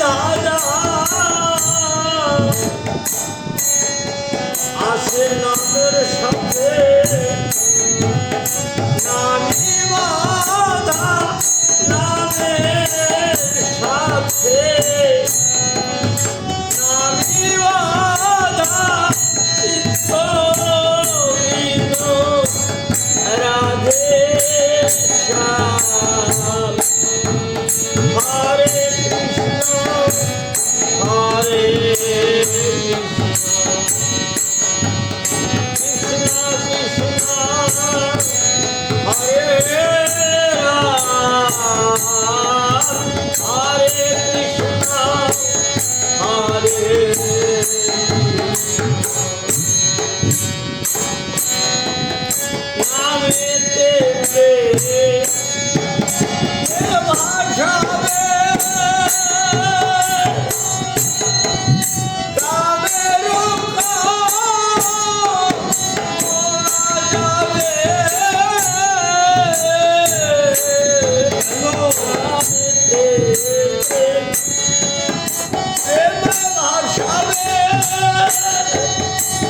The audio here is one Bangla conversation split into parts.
দাদা আসে নামের সাথে Yeah. Yeah.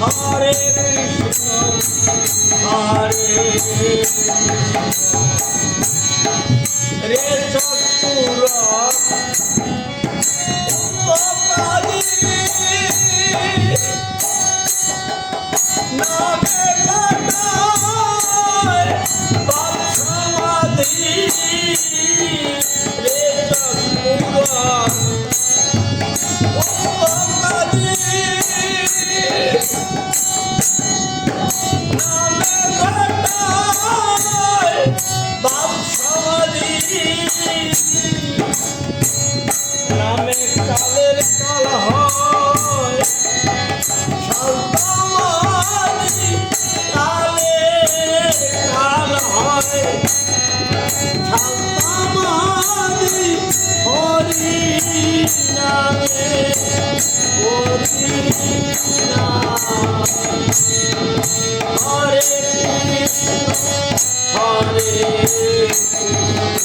হরে কৃষ্ণ হরে রে চতুরা হরে কৃষ্ণ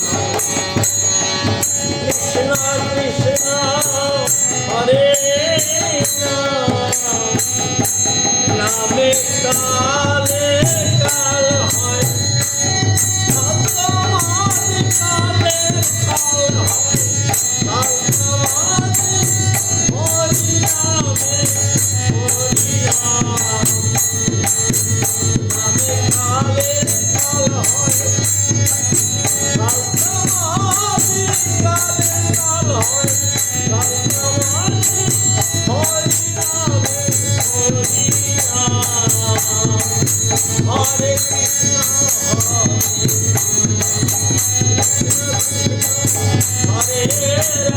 হরে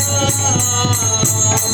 রাম